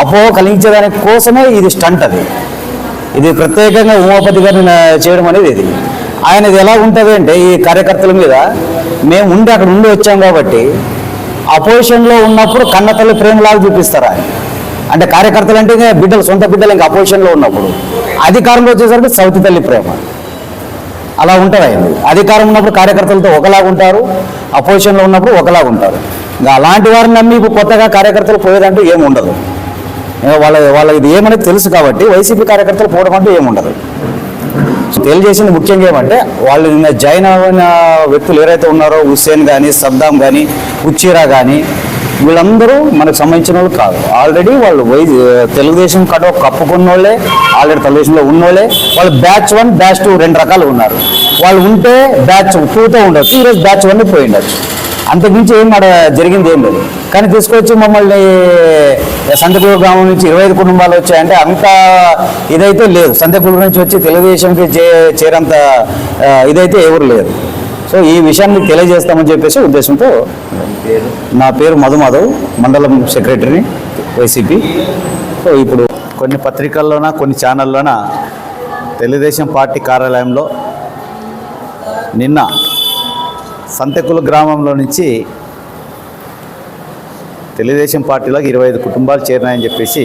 అపోహ కలిగించేదాని కోసమే ఇది స్టంట్ అది. ఇది ప్రత్యేకంగా ఉమాపతి గారిని చేయడం అనేది ఇది. ఆయనది ఎలా ఉంటుంది అంటే ఈ కార్యకర్తల మీద మేము ఉండి అక్కడ ఉండి వచ్చాం కాబట్టి అపోజిషన్లో ఉన్నప్పుడు కన్నతల్లి ప్రేమలాగా చూపిస్తారు ఆయన. అంటే కార్యకర్తలు అంటే బిడ్డలు సొంత బిడ్డలు ఇంకా అపోజిషన్లో ఉన్నప్పుడు. అధికారంలో వచ్చేసరికి సౌతి తల్లి ప్రేమ. అలా ఉంటారు ఆయన. అధికారం ఉన్నప్పుడు కార్యకర్తలతో ఒకలాగా ఉంటారు అపోజిషన్లో ఉన్నప్పుడు ఒకలాగా ఉంటారు. ఇంకా అలాంటి వారిని నమ్మి ఇప్పుడు కొత్తగా కార్యకర్తలు పోయేదంటూ ఏమి ఉండదు. వాళ్ళ వాళ్ళ ఇది ఏమనేది తెలుసు కాబట్టి వైసీపీ కార్యకర్తలు పోవడం అంటూ ఏముండదు. తెలియజేసింది ముఖ్యంగా ఏమంటే వాళ్ళు నిన్న జాయిన్ అయిన వ్యక్తులు ఎవరైతే ఉన్నారో హుస్సేన్ కానీ సద్దాం కానీ ఉచ్చిరా కానీ వీళ్ళందరూ మనకు సంబంధించిన వాళ్ళు కాదు. ఆల్రెడీ వాళ్ళు వై తెలుగుదేశం కడ కప్పుకున్న వాళ్ళే ఆల్రెడీ తెలుగుదేశంలో ఉన్నోళ్ళే వాళ్ళు బ్యాచ్ వన్ బ్యాచ్ టూ రెండు రకాలు ఉన్నారు. వాళ్ళు ఉంటే బ్యాచ్ టూతో ఉండొచ్చు ఈరోజు బ్యాచ్ వన్ పోయి ఉండొచ్చు. అంతకుమించి ఏం అక్కడ జరిగింది ఏం లేదు. కానీ తీసుకొచ్చి మమ్మల్ని సంతకూరు గ్రామం నుంచి ఇరవై ఐదు కుటుంబాలు వచ్చాయంటే అంత ఇదైతే లేదు. సంతకూరు నుంచి వచ్చి తెలుగుదేశంకి చే చేరంత ఇదైతే ఎవరు లేరు. సో ఈ విషయాన్ని తెలియజేస్తామని చెప్పేసి ఉద్దేశంతో నా పేరు మధుమాధవ్ మండలం సెక్రటరీ వైసీపీ. సో ఇప్పుడు కొన్ని పత్రికల్లోన కొన్ని ఛానల్లోన తెలుగుదేశం పార్టీ కార్యాలయంలో నిన్న సంతకుల గ్రామంలో నుంచి తెలుగుదేశం పార్టీలోకి ఇరవై ఐదు కుటుంబాలు చేరినాయని చెప్పేసి